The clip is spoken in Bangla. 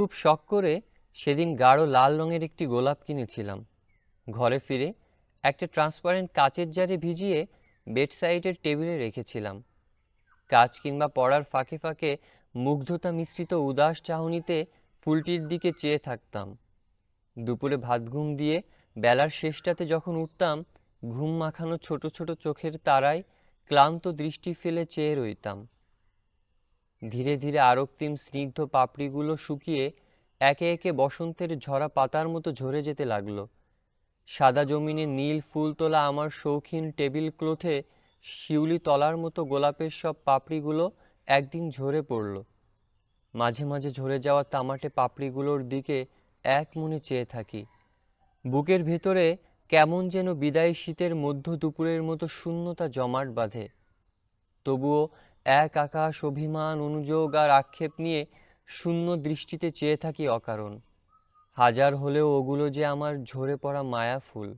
খুব শখ করে সেদিন গাঢ় লাল রঙের একটি গোলাপ কিনেছিলাম। ঘরে ফিরে একটা ট্রান্সপারেন্ট কাচের জারে ভিজিয়ে বেডসাইডের টেবিলে রেখেছিলাম। কাজ কিংবা পড়ার ফাঁকে ফাঁকে মুগ্ধতা মিশ্রিত উদাস চাহনিতে ফুলটির দিকে চেয়ে থাকতাম। দুপুরে ভাত ঘুম দিয়ে বেলার শেষটাতে যখন উঠতাম, ঘুম মাখানো ছোট ছোট চোখের তারায় ক্লান্ত দৃষ্টি ফেলে চেয়ে রইতাম। ধীরে ধীরে আরক্তিম স্নিগ্ধ পাপড়িগুলো শুকিয়ে একে একে বসন্তের ঝরা পাতার মতো ঝরে যেতে লাগল। সাদা জমিনে নীল ফুল তোলা আমার শৌখিন টেবিল ক্লোথে শিউলি তলার মতো গোলাপের সব পাপড়িগুলো একদিন ঝরে পড়ল। মাঝে মাঝে ঝরে যাওয়া তামাটে পাপড়িগুলোর দিকে এক মনে চেয়ে থাকি। বুকের ভেতরে কেমন যেন বিদায়ী শীতের মধ্য দুপুরের মতো শূন্যতা জমাট বাঁধে। তবুও এক আকাশ অভিমান, অনুযোগ আর আক্ষেপ নিয়ে শূন্য দৃষ্টিতে চেয়ে থাকি অকারণ। হাজার হলেও ওগুলো যে আমার ঝরে পড়া মায়া ফুল।